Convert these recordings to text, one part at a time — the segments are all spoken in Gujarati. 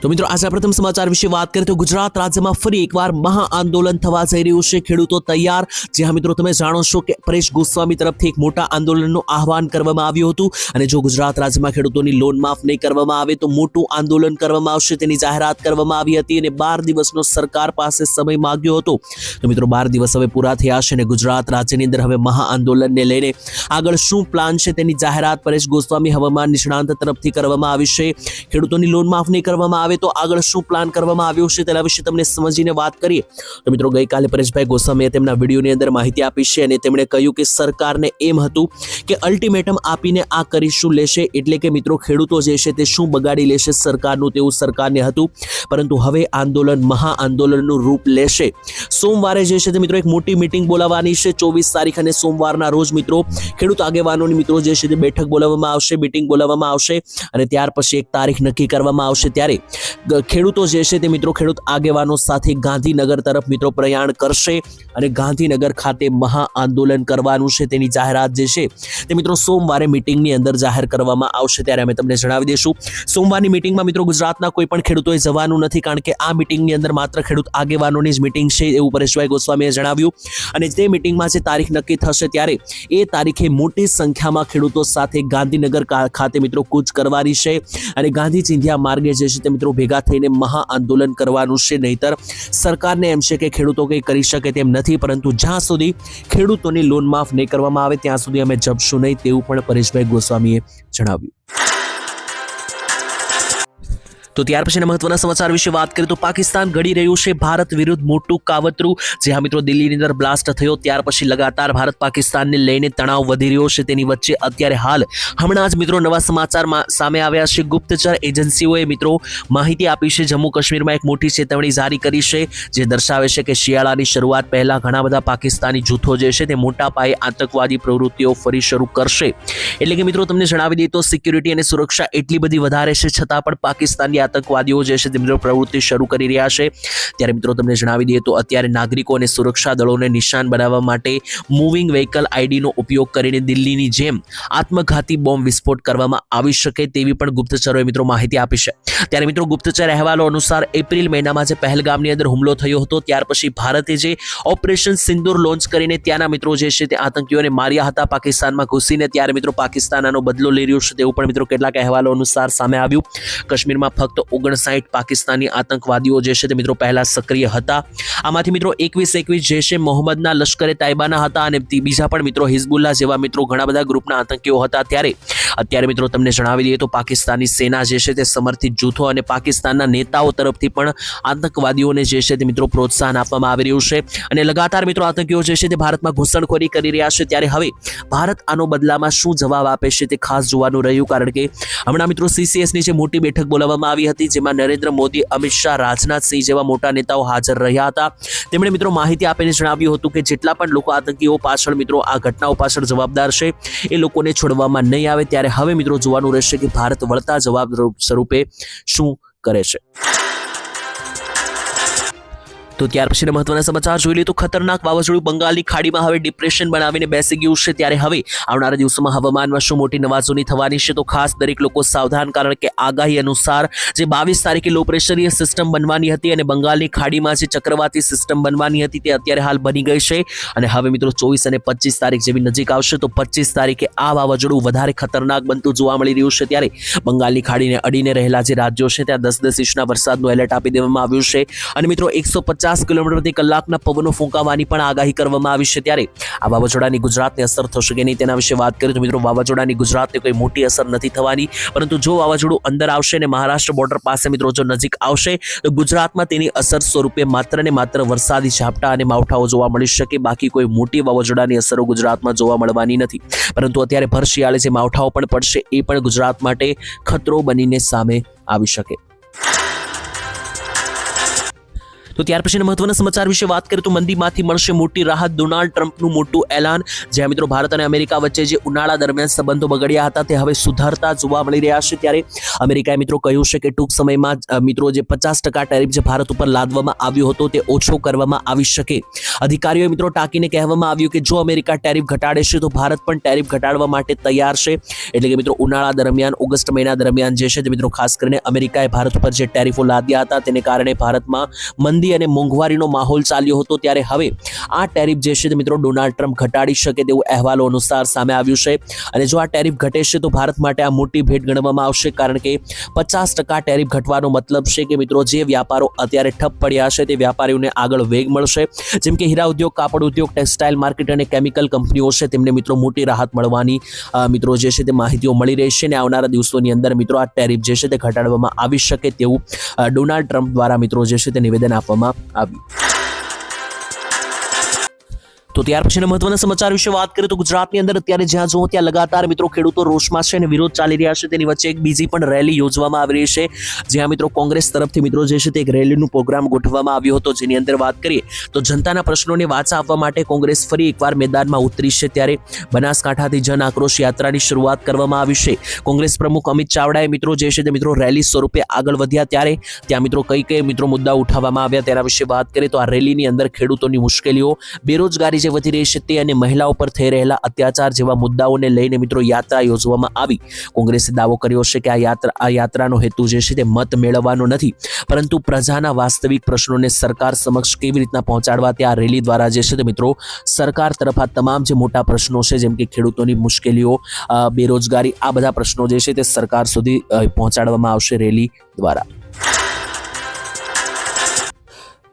તો મિત્રો, આજે પ્રથમ સમાચાર વિશે વાત કરીએ તો ગુજરાત રાજ્યમાં ફરી એકવાર મહા આંદોલન થવા જઈ રહ્યું છે. ખેડૂતો તૈયાર. જ્યાં મિત્રો, તમે જાણો છો કે પરેશ ગોસ્વામી તરફથી એક મોટા આંદોલનનું આહવાન કરવામાં આવ્યું હતું. અને જો ગુજરાત રાજ્યમાં ખેડૂતોની લોન માફ નહીં કરવામાં આવે, તો મોટું આંદોલન કરવામાં આવશે. તેની જાહેરાત કરવામાં આવી હતી અને બાર દિવસનો સરકાર પાસે સમય માંગ્યો હતો. તો મિત્રો, બાર દિવસ હવે પૂરા થયા છે અને ગુજરાત રાજ્યની અંદર હવે મહા આંદોલનને લઈને આગળ શું પ્લાન છે તેની જાહેરાત પરેશ ગોસ્વામી હવામાન નિષ્ણાંત તરફથી કરવામાં આવી છે. ખેડૂતોની લોન માફ નહીં કરવામાં આવે તો આગળ શું પ્લાન કરવામાં આવ્યો છે તેના વિશે તમને સમજીને વાત કરીએ. તો મિત્રો, ગઈકાલે પરેશભાઈ ગોસ્વામીએ તેમના વિડીયોની અંદર માહિતી આપી છે અને તેમણે કહ્યું કે સરકારને એમ હતું કે અલ્ટિમેટમ આપીને આ કરીશું લેશે એટલે કે મિત્રો, ખેડૂતો જે છે તે શું બગાડી લેશે સરકારનું તેવું સરકારને હતું. પરંતુ હવે આંદોલન, મહા આંદોલનનું રૂપ લેશે. સોમવારે જે છે તે મિત્રો, એક મોટી મિટિંગ બોલાવવાની છે ચોવીસ તારીખ અને સોમવારના રોજ મિત્રો, ખેડૂત આગેવાનોની મિત્રો જે છે તે બેઠક બોલાવવામાં આવશે મિટિંગ બોલાવવામાં આવશે અને ત્યાર પછી એક તારીખ નક્કી કરવામાં આવશે ત્યારે ખેડૂતો જે છે તે મિત્રો ખેડૂત આગેવાનો સાથે ગાંધીનગર તરફ મિત્રો પ્રયાણ કરશે અને ગાંધીનગર ખાતે મહા આંદોલન કરવાનું છે તેની જાહેરાત જે છે તે મિત્રો સોમવારે મિટિંગની અંદર જાહેર કરવામાં આવશે ત્યારે અમે તમને જણાવી દઈશું. સોમવારની મિટિંગમાં મિત્રો ગુજરાતના કોઈ પણ ખેડૂતોએ જવાનું નથી કારણ કે આ મિટિંગની અંદર માત્ર ખેડૂત આગેવાનોની જ મિટિંગ છે એવું પરેશભાઈ ગોસ્વામીએ જણાવ્યું. અને તે મિટિંગમાં જે તારીખ નક્કી થશે ત્યારે એ તારીખે મોટી સંખ્યામાં ખેડૂતો સાથે ગાંધીનગર ખાતે મિત્રો કૂચ કરવાની છે અને ગાંધી ચિંધ્યા માર્ગે જે છે તે મિત્રો ભેગા થઈને મહા આંદોલન કરવાનું છે. નહીતર સરકારને એમ છે કે ખેડૂતો કંઈ કરી શકે તેમ નથી, પરંતુ જ્યાં સુધી ખેડૂતોની લોન માફ નહીં કરવામાં આવે, ત્યાં સુધી અમે જપશું નહીં તેવું પણ પરેશભાઈ ગોસ્વામીએ જણાવ્યું. તો ત્યાર પછીના મહત્વના સમાચાર વિશે વાત કરીએ તો પાકિસ્તાન ઘડી રહ્યું છે. ભારત વિરુદ્ધ મોટું કાવતરું. જે હા મિત્રો દિલ્હીની અંદર બ્લાસ્ટ થયો, ત્યાર પછી લગાતાર ભારત પાકિસ્તાનને લઈને તણાવ વધી રહ્યો છે. તેની વચ્ચે અત્યારે હાલ હમણાં જ મિત્રો નવા સમાચારમાં સામે આવ્યા છે. ગુપ્તચર એજન્સીઓએ મિત્રો માહિતી આપી છે. જમ્મુ કાશ્મીરમાં એક મોટી ચેતવણી જારી કરી છે, જે દર્શાવે છે કે શિયાળાની શરૂઆત પહેલા ઘણા બધા પાકિસ્તાની જૂથો જે છે તે મોટા પાયે આતંકવાદી પ્રવૃત્તિઓ ફરી શરૂ કરશે. એટલે કે મિત્રો તમને જણાવી દઈએ તો સિક્યુરિટી અને સુરક્ષા એટલી બધી વધારે છે, છતાં પણ પાકિસ્તાની આતંકવાદીઓ જે છે તે મિત્રો પ્રવૃત્તિ શરૂ કરી રહ્યા છે. ત્યારે મિત્રો તમને જણાવી દઈએ તો અત્યારે નાગરિકો અને સુરક્ષા દળોને નિશાન બનાવવા માટે મૂવિંગ વ્હીકલ આઈડીનો ઉપયોગ કરીને દિલ્હીની જેમ આત્મઘાતી બોમ્બ વિસ્ફોટ કરવામાં આવી શકે તેવી પણ ગુપ્તચરોએ મિત્રો માહિતી આપી છે. ત્યારે મિત્રો ગુપ્તચર અહેવાલો અનુસાર એપ્રિલ મહિનામાં જે પહેલગામની અંદર હુમલો થયો હતો, ત્યાર પછી ભારતે જે ઓપરેશન સિંદૂર લોન્ચ કરીને ત્યાંના મિત્રો જે છે તે આતંકીઓને માર્યા હતા, પાકિસ્તાનમાં ઘૂસીને, ત્યારે મિત્રો પાકિસ્તાન આનો બદલો લઈ રહ્યું છે તેવું પણ મિત્રો કેટલાક અહેવાલો અનુસાર સામે આવ્યું. કાશ્મીરમાં ફક્ત ઓગણસાઠ પાકિસ્તાની આતંકવાદીઓ જે છે તે મિત્રો પહેલા સક્રિય હતા. આમાંથી મિત્રો એકવીસ એકવીસ જે છે મોહમ્મદના લશ્કરે તાઇબાના હતા અને તે બીજા પણ મિત્રો હિઝબુલ્લા જેવા મિત્રો ઘણા બધા ગ્રુપના આતંકીઓ હતા ત્યારે. અત્યારે મિત્રો તમને જણાવી દઈએ તો પાકિસ્તાની સેના જે છે તે સમર્થિત જૂથો અને પાકિસ્તાનના નેતાઓ તરફથી પણ આતંકવાદીઓને જે છે તે મિત્રો પ્રોત્સાહન આપવામાં આવી રહ્યું છે. અને લગાતાર મિત્રો આતંકીઓ જે છે તે ભારતમાં ઘૂસણખોરી કરી રહ્યા છે ત્યારે હવે ભારત આનો બદલામાં શું જવાબ આપે છે તે ખાસ જોવાનું રહ્યું કારણ કે હમણાં મિત્રો સીસીએસની જે મોટી બેઠક બોલાવવામાં આવી હતી, જેમાં નરેન્દ્ર મોદી, અમિત શાહ રાજનાથસિંહ જેવા મોટા નેતાઓ હાજર રહ્યા હતા. તેમણે મિત્રો માહિતી આપીને જણાવ્યું હતું કે જેટલા પણ લોકો આતંકીઓ પાછળ મિત્રો આ ઘટનાઓ પાછળ જવાબદાર છે, એ લોકોને છોડવામાં નહીં આવે. ત્યારે હવે મિત્રો જોવાનું રહેશે કે ભારત વળતા જવાબ સ્વરૂપે શું કરે છે. તો ત્યાર પછીના મહત્વના સમાચાર જોઈ લઈએ તો ખતરનાક વાવાઝોડું બંગાળની ખાડીમાં હવે ડિપ્રેશન બનાવીને બેસી ગયું છે. ત્યારે હવે આવનારા દિવસોમાં હવામાનમાં શું મોટી નવાજોની થવાની છે. તો ખાસ દરેક લોકો સાવધાન કારણ કે આગાહી અનુસાર જે બાવીસ તારીખે લો પ્રેશરની સિસ્ટમ બનવાની હતી અને બંગાળની ખાડીમાં જે ચક્રવાતી સિસ્ટમ બનવાની હતી તે અત્યારે હાલ બની ગઈ છે. અને હવે મિત્રો ચોવીસ અને પચીસ તારીખ જેવી નજીક આવશે. તો પચીસ તારીખે આ વાવાઝોડું વધારે ખતરનાક બનતું જોવા મળી રહ્યું છે. ત્યારે બંગાળની ખાડીને અડીને રહેલા જે રાજ્યો છે, ત્યાં દસ દસ ઇંચના વરસાદનું એલર્ટ આપી દેવામાં આવ્યું છે. અને મિત્રો એકસો પચાસ કિલોમીટર પ્રતિ કલાકના પવનો ફૂંકાવાની પણ આગાહી કરવામાં આવી છે ત્યારે આ વાવાઝોડાની ગુજરાતને અસર થશે કે નહીં તેના વિશે વાત કરીએ તો મિત્રો, વાવાઝોડાની ગુજરાતને કોઈ મોટી અસર નથી થવાની. પરંતુ જો વાવાઝોડું અંદર આવશે અને મહારાષ્ટ્ર બોર્ડર પાસે મિત્રો જો નજીક આવશે, તો ગુજરાતમાં તેની અસર સ્વરૂપે માત્ર ને માત્ર વરસાદી ઝાપટા અને માવઠાઓ જોવા મળી શકે. બાકી કોઈ મોટી વાવાઝોડાની અસરો ગુજરાતમાં જોવા મળવાની નથી. પરંતુ અત્યારે ભર શિયાળે જે માવઠાઓ પણ પડશે, એ પણ ગુજરાત માટે ખતરો બનીને સામે આવી શકે. તો ત્યાર પછીના મહત્વના સમાચાર વિશે વાત કરીએ તો મંદીમાંથી મળશે મોટી રાહત. ડોનાલ્ડ ટ્રમ્પનું મોટું એલાન. જ્યાં મિત્રો ભારત અને અમેરિકા વચ્ચે જે ઉનાળા દરમિયાન સંબંધો બગડ્યા હતા તે હવે સુધારતા જોવા મળી રહ્યા છે. ત્યારે અમેરિકાએ મિત્રો કહ્યું છે કે ટૂંક સમયમાં મિત્રો જે પચાસ ટકા ટેરિફ જે ભારત ઉપર લાદવામાં આવ્યો હતો તે ઓછો કરવામાં આવી શકે. અધિકારીઓએ મિત્રો ટાંકીને કહેવામાં આવ્યું કે જો અમેરિકા ટેરિફ ઘટાડે છે તો ભારત પણ ટેરિફ ઘટાડવા માટે તૈયાર છે. એટલે કે મિત્રો ઉનાળા દરમિયાન, ઓગસ્ટ મહિના દરમિયાન જે છે તે મિત્રો ખાસ કરીને અમેરિકાએ ભારત ઉપર જે ટેરિફો લાદ્યા હતા તેને કારણે ભારતમાં મંદી અને મોંઘવારીનો માહોલ ચાલ્યો હતો ત્યારે હવે આ ટેરિફ જે છે મિત્રો ડોનાલ્ડ ટ્રમ્પ ઘટાડી શકે તેવું અહેવાલો અનુસાર સામે આવ્યું છે. અને જો આ ટેરિફ ઘટે છે તો ભારત માટે આ મોટી ભેટ ગણવામાં આવશે કારણ કે પચાસ ટકા ટેરિફ ઘટવાનો મતલબ છે કે મિત્રો જે વ્યાપારો અત્યારે ઠપ પડ્યા છે તે વ્યાપારીઓને આગળ વેગ મળશે. જેમ કે હીરા ઉદ્યોગ, કાપડ ઉદ્યોગ, ટેક્સટાઇલ માર્કેટ અને કેમિકલ કંપનીઓ છે તેમને મિત્રો મોટી રાહત મળવાની મિત્રો જે છે તે માહિતીઓ મળી રહી છે અને આવનારા દિવસોની અંદર મિત્રો આ ટેરિફ જે છે તે ઘટાડવામાં આવી શકે તેવું ડોનાલ્ડ ટ્રમ્પ દ્વારા મિત્રો જે છે તે નિવેદન આપવામાં આવ્યું તો ત્યાર પછીના મહત્વના સમાચાર વિશે વાત કરીએ તો ગુજરાતની અંદર અત્યારે જ્યાં જુઓ ત્યાં લગાતાર મિત્રો ખેડૂતો રોષમાં છે અને વિરોધ ચાલી રહ્યા છે. તેની વચ્ચે એક બીજી પણ રેલી યોજવામાં આવી રહી છે. જ્યાં મિત્રો કોંગ્રેસ તરફથી મિત્રો જે છે તે એક રેલીનું પ્રોગ્રામ ગોઠવવામાં આવ્યો હતો. જેની અંદર વાત કરીએ તો જનતાના પ્રશ્નોને વાચા આપવા માટે કોંગ્રેસ ફરી એકવાર મેદાનમાં ઉતરી છે. ત્યારે બનાસકાંઠાથી જન આક્રોશ યાત્રાની શરૂઆત કરવામાં આવી છે. કોંગ્રેસ પ્રમુખ અમિત ચાવડાએ મિત્રો જે છે તે મિત્રો રેલી સ્વરૂપે આગળ વધ્યા. ત્યારે ત્યાં મિત્રો કઈ કઈ મિત્રો મુદ્દા ઉઠાવવામાં આવ્યા તેના વિશે વાત કરીએ તો આ રેલીની અંદર ખેડૂતોની મુશ્કેલીઓ, બેરોજગારી જે વધી રહી છે તે અને મહિલાઓ પર થઈ રહેલા અત્યાચાર જેવા મુદ્દાઓને લઈને મિત્રો યાત્રા યોજવામાં આવી. કોંગ્રેસે દાવો કર્યો છે કે આ યાત્રા, આ યાત્રાનો હેતુ જે છે તે મત મેળવવાનો નથી. પરંતુ પ્રજાના વાસ્તવિક પ્રશ્નોને સરકાર સમક્ષ કેવી રીતના પહોંચાડવા તે આ રેલી દ્વારા જે છે તે મિત્રો સરકાર તરફ આ તમામ જે મોટા પ્રશ્નો છે, જેમ કે ખેડૂતોની મુશ્કેલીઓ બેરોજગારી, આ બધા પ્રશ્નો જે છે તે સરકાર સુધી પહોંચાડવામાં આવશે રેલી દ્વારા.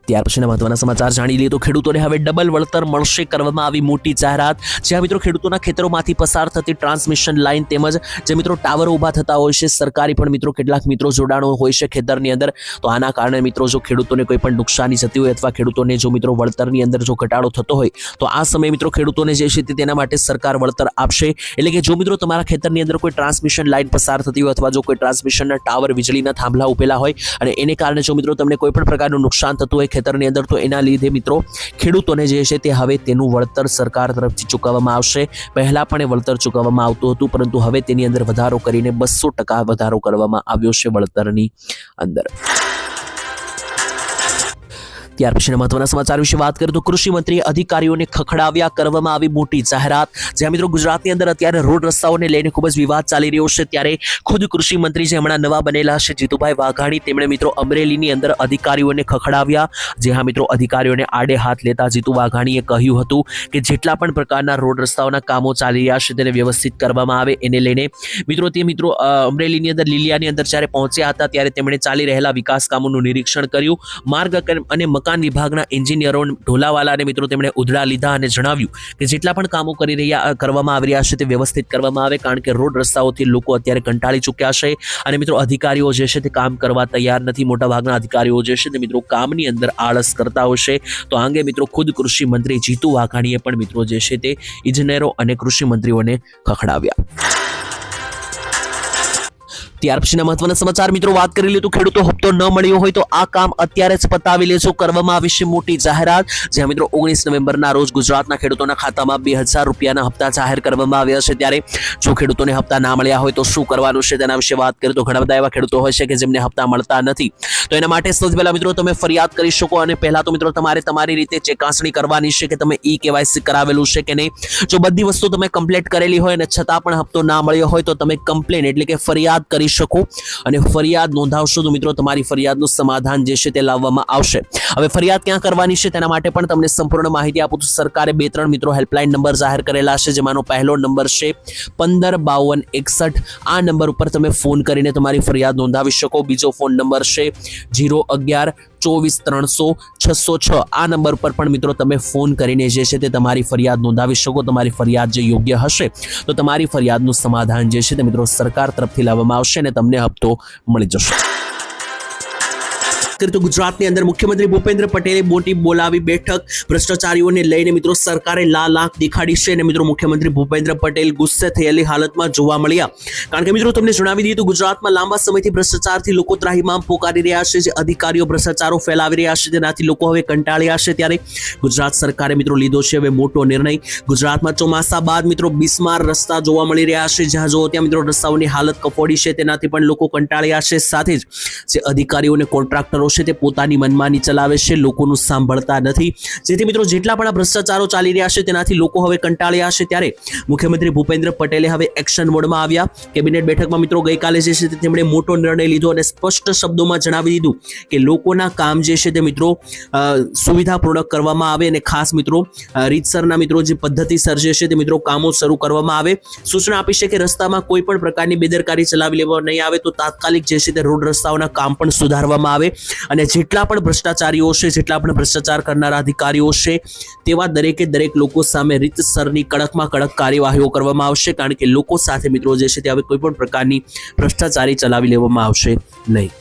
ત્યાર પછીના મહત્વના સમાચાર જાણી લઈએ તો ખેડૂતોને હવે ડબલ વળતર મળશે કરવામાં આવી મોટી જાહેરાત. જ્યાં મિત્રો ખેડૂતોના ખેતરોમાંથી પસાર થતી ટ્રાન્સમિશન લાઇન તેમજ જે મિત્રો ટાવરો ઊભા થતા હોય છે, સરકારી પણ મિત્રો કેટલાક મિત્રો જોડાણો હોય છે ખેતરની અંદર. તો આના કારણે મિત્રો જો ખેડૂતોને કોઈ પણ નુકસાની થતી હોય અથવા ખેડૂતોને જો મિત્રો વળતરની અંદર જો ઘટાડો થતો હોય, તો આ સમયે મિત્રો ખેડૂતોને જે છે તે તેના માટે સરકાર વળતર આપશે. એટલે કે જો મિત્રો તમારા ખેતરની અંદર કોઈ ટ્રાન્સમિશન લાઇન પસાર થતી હોય અથવા જો કોઈ ટ્રાન્સમિશનના ટાવર વીજળીના થાંભલા ઉભેલા હોય અને એને કારણે જો મિત્રો તમને કોઈ પણ પ્રકારનું નુકસાન થતું હોય ખેતરની અંદર તો એના લીધે મિત્રો ખેડૂતોને જે છે તે હવે તેનું વળતર સરકાર તરફથી ચૂકવવામાં આવશે. પહેલા પણ એ વળતર ચૂકવવામાં આવતું હતું, પરંતુ હવે તેની અંદર વધારો કરીને બસો ટકા વધારો કરવામાં આવ્યો છે વળતરની અંદર. ત્યાર પછીના મહત્વના સમાચાર વિશે વાત કરીએ તો કૃષિ મંત્રી અધિકારીઓને ખખડાવ્યા, કરવામાં આવી મોટી જાહેરાત. જ્યાં મિત્રો ગુજરાતની અંદર અત્યારે રોડ રસ્તાઓને લઈને ખૂબ જ વિવાદ ચાલી રહ્યો છે. ત્યારે ખુદ કૃષિ મંત્રી જે હમણાં નવા બનેલા છે, જીતુભાઈ વાઘાણી, તેમણે મિત્રો અમરેલીની અંદર અધિકારીઓને ખખડાવ્યા. જે હા મિત્રો અધિકારીઓને આડે હાથ લેતા જીતુ વાઘાણીએ કહ્યું હતું કે જેટલા પણ પ્રકારના રોડ રસ્તાઓના કામો ચાલી રહ્યા છે, તેને વ્યવસ્થિત કરવામાં આવે. એને લઈને મિત્રો તે મિત્રો અમરેલીની અંદર, લીલિયાની અંદર જ્યારે પહોંચ્યા હતા, ત્યારે તેમણે ચાલી રહેલા વિકાસ કામોનું નિરીક્ષણ કર્યું. માર્ગ અને મકાન વિભાગના એન્જિનિયરો ઢોલાવાલાને મિત્રો તેમણે ઉધડા લીધા અને જણાવ્યું કે જેટલા પણ કામો કરી રહ્યા કરવામાં આવી રહ્યા છે તે વ્યવસ્થિત કરવામાં આવે કારણ કે રોડ રસ્તાઓથી લોકો અત્યારે કંટાળી ચૂક્યા છે અને મિત્રો અધિકારીઓ જે છે તે કામ કરવા તૈયાર નથી. મોટાભાગના અધિકારીઓ જે છે તે મિત્રો કામની અંદર આળસ કરતા છે. તો આ અંગે મિત્રો ખુદ કૃષિ મંત્રી જીતુ વાઘાણીએ પણ મિત્રો જે છે તે ઇજનેરો અને કૃષિ મંત્રીઓને ખખડાવ્યા. ત્યાર પછીના મહત્વના સમાચાર, મિત્રો, વાત કરી લઈએ તો ખેડૂતો હપ્તો ન મળ્યો હોય તો આ કામ અત્યારે જ પતાવી લેજો. કરવામાં આવી છે મોટી જાહેરાત, જ્યાં મિત્રો ઓગણીસ નવેમ્બરના રોજ ગુજરાતના ખેડૂતોના ખાતામાં બે હજાર રૂપિયાના હપ્તા જાહેર કરવામાં આવ્યા છે. ત્યારે જો ખેડૂતોને હપ્તા ના મળ્યા હોય તો શું કરવાનું છે તેના વિશે વાત કરીએ તો ઘણા બધા એવા ખેડૂતો હોય છે કે જેમને હપ્તા મળતા નથી. તો એના માટે સૌથી પહેલા મિત્રો તમે ફરિયાદ કરી શકો અને પહેલા તો મિત્રો તમારે તમારી રીતે ચકાસણી કરવાની છે કે તમે ઈ કેવાયસી કરાવેલું છે કે નહીં. જો બધી વસ્તુ તમે કમ્પ્લીટ કરેલી હોય અને છતાં પણ હપ્તો ના મળ્યો હોય તો તમે કમ્પ્લેન એટલે કે ફરિયાદ કરી શકો અને ફરિયાદ નોંધાવશો તો મિત્રો તમારી ફરિયાદનું સમાધાન જે છે તે લાવવામાં આવશે. હવે ફરિયાદ ક્યાં કરવાની છે તેના માટે પણ તમને સંપૂર્ણ માહિતી આપું તો સરકારે બે ત્રણ મિત્રો હેલ્પલાઇન નંબર જાહેર કરેલા છે, જેમાંનો પહેલો નંબર છે પંદર બાવન એકસઠ. આ નંબર ઉપર તમે ફોન કરીને તમારી ફરિયાદ નોંધાવી શકો. બીજો ફોન નંબર છે જીરો અગિયાર ચોવીસ ત્રણસો છસો છ. આ નંબર પર પણ મિત્રો તમે ફોન કરીને જે છે તે તમારી ફરિયાદ નોંધાવી શકો. તમારી ફરિયાદ જે યોગ્ય હશે તો તમારી ફરિયાદનું સમાધાન જે છે તે મિત્રો સરકાર તરફથી લાવવામાં આવશે. અને તમને હપ્તો મળી જશે. કરીએ તો ગુજરાતની અંદર મુખ્યમંત્રી ભૂપેન્દ્ર પટેલે મોટી બોલાવી બેઠક. ભ્રષ્ટાચારીઓને લઈને મિત્રો સરકારે લાલ આંખ દેખાડી છે અને મિત્રો મુખ્યમંત્રી ભૂપેન્દ્ર પટેલ ગુસ્સે થયેલી હાલતમાં જોવા મળ્યા. કારણ કે મિત્રો તમને જણાવી દઈએ તો ગુજરાતમાં લાંબા સમયથી ભ્રષ્ટાચારથી લોકો ત્રાહીમામ પોકારી રહ્યા છે. જે અધિકારીઓ ભ્રષ્ટાચારો ફેલાવી રહ્યા છે તેનાથી લોકો હવે કંટાળ્યા છે ત્યારે ગુજરાત સરકારે મિત્રો લીધો છે હવે મોટો નિર્ણય. ગુજરાતમાં ચોમાસા બાદ મિત્રો બિસ્માર રસ્તા જોવા મળી રહ્યા છે. જ્યાં જુઓ ત્યાં મિત્રો રસ્તાઓની હાલત કફોડી છે તેનાથી પણ લોકો કંટાળ્યા છે. સાથે જ જે અધિકારીઓ અને કોન્ટ્રાક્ટરો છે તે પોતાની મનમાની ચલાવે છે, લોકોનું સાંભળતા નથી. જેથી મિત્રો જેટલા પણ આ ભ્રષ્ટાચારો ચાલી રહ્યા છે તેનાથી લોકો હવે કંટાળ્યા છે ત્યારે મુખ્યમંત્રી ભૂપેન્દ્ર પટેલે હવે એક્શન મોડમાં આવ્યા. કેબિનેટ બેઠકમાં મિત્રો ગઈકાલે જે છે તેમણે મોટો નિર્ણય લીધો અને સ્પષ્ટ શબ્દોમાં જણાવી દીધું કે લોકોના કામ જે છે તે મિત્રો સુવિધાપૂર્વક કરવામાં આવે અને ખાસ મિત્રો રીતસરના મિત્રો જે પદ્ધતિ સર્જે છે તે મિત્રો કામો શરૂ કરવામાં આવે. સૂચના આપી છે કે રસ્તામાં કોઈ પણ પ્રકારની બેદરકારી ચલાવી લેવા નહીં આવે તો તાત્કાલિક જે છે તે રોડ રસ્તાઓના કામ પણ સુધારવામાં આવે. અને જેટલા પણ ભ્રષ્ટાચારીઓ છે, જેટલા પણ ભ્રષ્ટાચાર કરનારા અધિકારીઓ છે, તેવા દરેકે દરેક લોકો સામે રીતસરની કડકમાં કડક કાર્યવાહીઓ કરવામાં આવશે, કારણ કે લોકો સાથે મિત્રો જે છે, તે હવે કોઈ પણ પ્રકારની ભ્રષ્ટાચારી ચલાવી લેવામાં આવશે નહીં.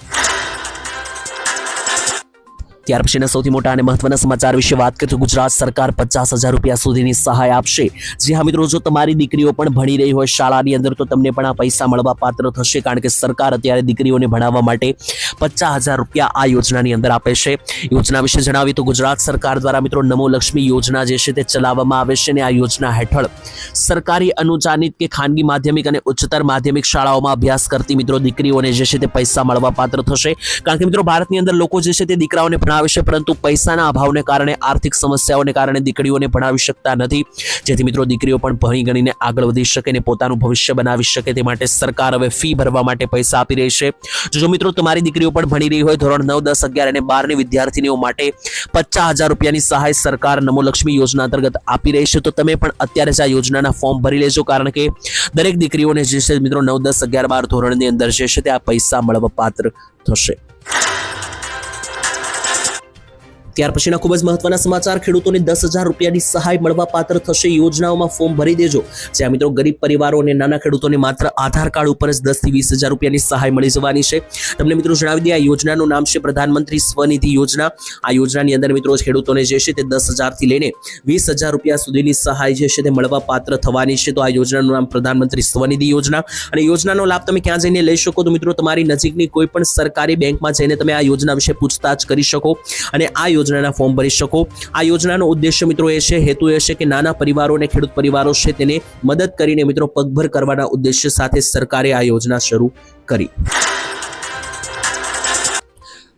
ત્યાર પછીના સૌથી મોટા અને મહત્વના સમાચાર વિશે વાત કરીએ તો ગુજરાત સરકાર પચાસ હજાર રૂપિયા સુધીની સહાય આપશે. જે હા મિત્રો, જો તમારી દીકરીઓ પણ ભણી રહી હોય શાળાની અંદર, તો તમને પણ આ પૈસા મળવા પાત્ર થશે, કારણ કે સરકાર અત્યારે દીકરીઓને ભણાવવા માટે પચાસ હજાર રૂપિયા આ યોજનાની અંદર આપે છે. યોજના વિશે જણાવીએ તો ગુજરાત સરકાર દ્વારા મિત્રો નમો લક્ષ્મી યોજના જે છે તે ચલાવવામાં આવે છે અને આ યોજના હેઠળ સરકારી અનુદાનિત કે ખાનગી માધ્યમિક અને ઉચ્ચતર માધ્યમિક શાળાઓમાં અભ્યાસ કરતી મિત્રો દીકરીઓને જે છે તે પૈસા મળવા પાત્ર થશે. કારણ કે મિત્રો, ભારતની અંદર લોકો જે છે તે દીકરાઓને ભણાવે છે, પરંતુ પૈસાના અભાવને કારણે, આર્થિક સમસ્યાઓને કારણે દીકરીઓને ભણાવી શકતા નથી. જેથી મિત્રો, દીકરીઓ પણ ભણી ગણીને આગળ વધી શકે અને પોતાનું ભવિષ્ય બનાવી શકે તે માટે સરકાર હવે ફી ભરવા માટે પૈસા આપી રહી છે. જો મિત્રો, તમારી દીકરીઓ પણ ભણી રહી હોય, ધોરણ નવ, દસ, અગિયાર અને બારની વિદ્યાર્થીનીઓ માટે પચાસ હજાર રૂપિયાની સહાય સરકાર નમોલક્ષ્મી યોજના અંતર્ગત આપી રહી છે, તો તમે પણ અત્યારે જ આ યોજનાના ફોર્મ ભરી લેજો. કારણ કે દરેક દીકરીઓને જે છે, મિત્રો, નવ, દસ, અગિયાર, બાર ધોરણની અંદર જે છે તે આ પૈસા મળવા પાત્ર થશે. ત્યાર પછીના ખૂબ જ મહત્વના સમાચાર, ખેડૂતોને દસ હજાર રૂપિયાની સહાય મળવા પાત્ર થશે. યોજનાઓમાં ફોર્મ ભરી દેજો. જ્યાં મિત્રો ગરીબ પરિવારો અને નાના ખેડૂતોને માત્ર આધાર કાર્ડ ઉપર જ દસથી વીસ હજાર રૂપિયાની સહાય મળી જવાની છે. તમને મિત્રો જણાવી દઈએ, આ યોજનાનું નામ છે પ્રધાનમંત્રી સ્વનિધિ યોજના. આ યોજનાની અંદર મિત્રો ખેડૂતોને જે છે તે દસ હજારથી લઈને વીસ હજાર રૂપિયા સુધીની સહાય જે છે તે મળવા પાત્ર થવાની છે. તો આ યોજનાનું નામ પ્રધાનમંત્રી સ્વનિધિ યોજના. અને યોજનાનો લાભ તમે ક્યાં જઈને લઈ શકો? તો મિત્રો તમારી નજીકની કોઈ પણ સરકારી બેંકમાં જઈને તમે આ યોજના વિશે પૂછતાછ કરી શકો. અને આ યોજનાના ફોર્મ ભરી શકો. આ યોજનાનો ઉદ્દેશ્ય મિત્રો એ છે, હેતુ એ છે કે નાના પરિવારો અને ખેડૂત પરિવારો છે તેને મદદ કરીને મિત્રો પગભર કરવાના ઉદ્દેશ્ય સાથે સરકારે આ યોજના શરૂ કરી.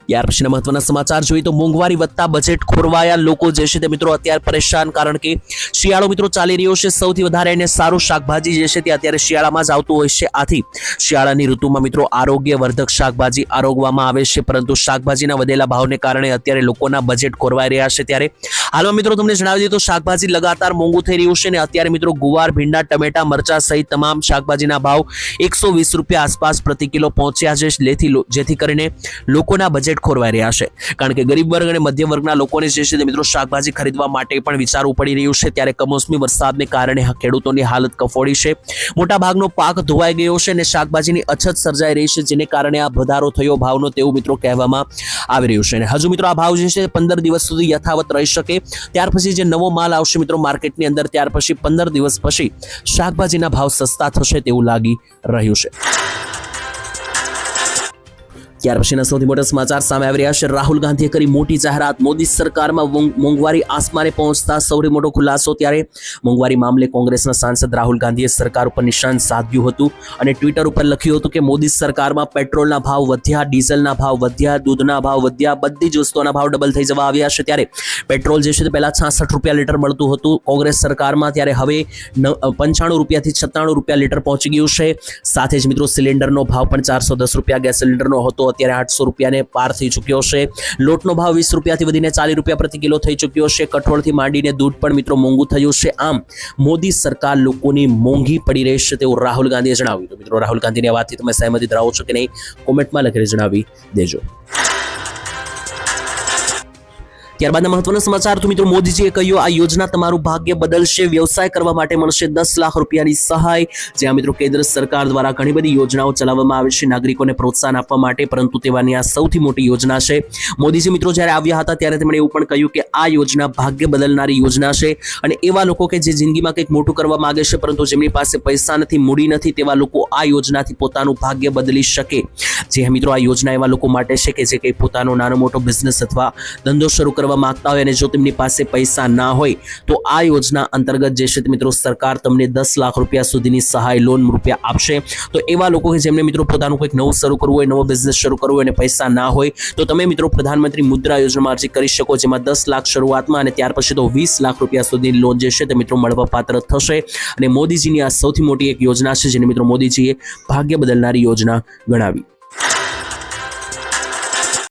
ત્યાર પછીના મહત્વના સમાચાર જોઈએ તો મોંઘવારી વધતા બજેટ ખોરવાયા લોકો જે છે તે મિત્રો અત્યારે પરેશાન, કારણ કે શિયાળો મિત્રો ચાલી રહ્યો છે. સૌથી વધારે એને સારું શાકભાજી જે છે તે અત્યારે શિયાળામાં જ આવતું હોય છે. આથી શિયાળાની ઋતુમાં મિત્રો આરોગ્યવર્ધક શાકભાજી આરોગવામાં આવે છે, પરંતુ શાકભાજીના વધેલા ભાવને કારણે અત્યારે લોકોના બજેટ ખોરવાઈ રહ્યા છે. ત્યારે હાલમાં મિત્રો તમને જણાવી દઈએ તો શાકભાજી લગાતાર મોંઘું થઈ રહ્યું છે અને અત્યારે મિત્રો ગુવાર, ભીંડા, ટમેટા, મરચા સહિત તમામ શાકભાજીના ભાવ એકસો વીસ રૂપિયા આસપાસ પ્રતિ કિલો પહોંચ્યા છે. જેથી જેથી કરીને લોકોના બજેટ ખોરવાઈ રહ્યા છે. કારણ કે ગરીબ વર્ગ અને મધ્યમ વર્ગના લોકોને જે છે તે મિત્રો શાકભાજી ખરીદવા માટે પણ વિચારવું પડી રહ્યું છે. ત્યારે કમોસમી વરસાદને કારણે ખેડૂતોની હાલત કફોડી છે. મોટા ભાગનો પાક ધોવાઈ ગયો છે અને શાકભાજીની અછત સર્જાઈ રહી છે, જેને કારણે આ વધારો થયો ભાવનો તેવું મિત્રો કહેવામાં આવી રહ્યું છે. અને હજુ મિત્રો આ ભાવ જે છે પંદર દિવસ સુધી યથાવત રહી શકે. ત્યાર પછી જે નવો માલ આવશે મિત્રો માર્કેટની અંદર, ત્યાર પછી પંદર દિવસ પછી શાકભાજીના ભાવ સસ્તા થશે તેવું લાગી રહ્યું છે. ત્યાર પછીના સૌથી મોટા સમાચાર સામે આવી રહ્યા છે. રાહુલ ગાંધીએ કરી મોટી જાહેરાત. મોદી સરકારમાં મોંઘ- મોંઘવારી આસમાને પહોંચતા સૌથી મોટો ખુલાસો ત્યારે મોંઘવારી મામલે કોંગ્રેસના સાંસદ રાહુલ ગાંધીએ સરકાર ઉપર નિશાન સાધ્યું હતું અને ટ્વિટર ઉપર લખ્યું હતું કે મોદી સરકારમાં પેટ્રોલના ભાવ વધ્યા, ડીઝલના ભાવ વધ્યા, દૂધના ભાવ વધ્યા, બધી જ વસ્તુઓના ભાવ ડબલ થઈ જવા આવ્યા છે ત્યારે પેટ્રોલ જે છે તે પહેલાં છાસઠ રૂપિયા લીટર મળતું હતું. કોંગ્રેસ સરકારમાં ત્યારે હવે પંચાણું રૂપિયાથી છત્તાણું રૂપિયા લીટર પહોંચી ગયું છે. સાથે જ મિત્રો સિલિન્ડરનો ભાવ પણ ચારસો દસ રૂપિયા ગેસ સિલિન્ડરનો હતો. અત્યારે આઠસો રૂપિયાને પાર થઈ ચૂક્યો છે. લોટનો ભાવ વીસ રૂપિયાથી વધીને ચાલીસ રૂપિયા પ્રતિ કિલો થઈ ચૂક્યો છે. કઠોળથી માંડીને દૂધ પણ મિત્રો મોંઘું થયું છે. આમ, મોદી સરકાર લોકોની મોંઘી પડી રહી છે તેવું રાહુલ ગાંધીએ જણાવ્યું. તો મિત્રો, રાહુલ ગાંધીની વાતથી તમે સહેમતી ધરાવો છો કે નહીં, કોમેન્ટમાં લખીને જણાવી દેજો. ત્યારબાદના મહત્વના સમાચાર, તો મિત્રો મોદીજીએ કહ્યું, આ યોજના તમારું ભાગ્ય બદલશે, વ્યવસાય કરવા માટે મળશે દસ લાખ રૂપિયાની સહાય. જ્યાં મિત્રો કેન્દ્ર સરકાર દ્વારા ઘણી બધી યોજનાઓ ચલાવવામાં આવે છે, નાગરિકોને પ્રોત્સાહન આપવા માટે, પરંતુ તેવાની આ સૌથી મોટી યોજના છે. મોદીજી મિત્રો જ્યારે આવ્યા હતા, ત્યારે તેમણે એવું પણ કહ્યું કે આ યોજના ભાગ્ય બદલનારી યોજના છે. અને એવા લોકો કે જે જિંદગીમાં કંઈક મોટું કરવા માગે છે, પરંતુ જેમની પાસે પૈસા નથી, મૂડી નથી, તેવા લોકો આ યોજનાથી પોતાનું ભાગ્ય બદલી શકે. જે મિત્રો આ યોજના એવા લોકો માટે છે કે જે કંઈ પોતાનો નાનો મોટો બિઝનેસ અથવા ધંધો શરૂ કરવા માંગતા હોય અને જો તેમની પાસે પૈસા ના હોય, તો આ યોજના અંતર્ગત જે છે મિત્રો સરકાર તમને દસ લાખ રૂપિયા સુધીની સહાય લોન રૂપિયા આપશે. તો એવા લોકો કે જેમને મિત્રો પોતાનું કંઈક નવું શરૂ કરવું હોય, નવો બિઝનેસ શરૂ કરવો હોય અને પૈસા ના હોય, તો તમે મિત્રો પ્રધાનમંત્રી મુદ્રા યોજનામાં અરજી કરી શકો, જેમાં દસ લાખ શરૂઆતમાં અને ત્યાર પછી તો વીસ લાખ રૂપિયા સુધીની લોન જે છે તે મિત્રો મળવા પાત્ર થશે. અને મોદીજીની આ સૌથી મોટી એક યોજના છે, જેને મિત્રો મોદીજીએ ભાગ્ય બદલનારી યોજના ગણાવી.